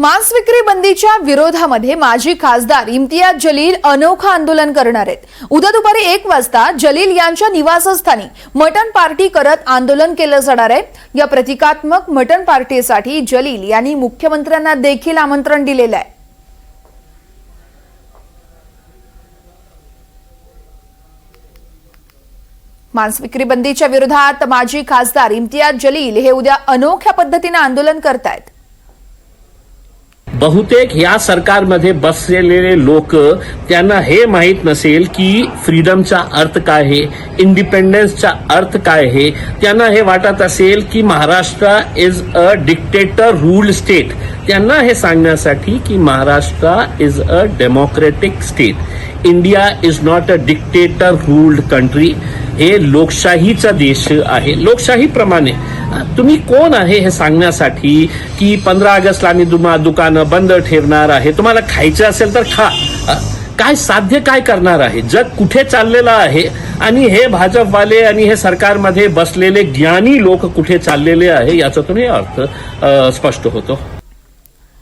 मांस विक्री बंदीच्या विरोधामध्ये माजी खासदार इम्तियाज जलील अनोखं आंदोलन करणार आहेत. उद्या दुपारी एक वाजता जलील यांच्या निवासस्थानी मटन पार्टी करत आंदोलन केलं जाणार आहे. या प्रतिकात्मक मटन पार्टीसाठी जलील यांनी मुख्यमंत्र्यांना देखील आमंत्रण दिलेलं आहे. मांस विक्री बंदीच्या विरोधात माजी खासदार इम्तियाज जलील हे उद्या अनोख्या पद्धतीनं आंदोलन करतायत. बहुतेक या सरकारमध्ये बसलेले लोक त्यांना हे माहीत नसेल की फ्रीडमचा अर्थ काय आहे इंडिपेंडन्सचा अर्थ काय आहे त्यांना हे वाटत असेल की Maharashtra is a dictator rule state त्यांना हे सांगण्यासाठी की Maharashtra is a democratic state India is not a dictator ruled country हे लोकशाहीचा देश आहे. लोकशाहीप्रमाणे तुम्ही कोण आहे हे सांगण्यासाठी की पंधरा ऑगस्टला आम्ही दुमा दुकानं बंद ठेवणार आहे? तुम्हाला खायचं असेल तर खा. काय साध्य काय करणार आहे? जग कुठे चाललेलं आहे? आणि हे भाजपवाले आणि हे सरकारमध्ये बसलेले ज्ञानी लोक कुठे चाललेले आहे? याचा तुम्ही अर्थ स्पष्ट होतो.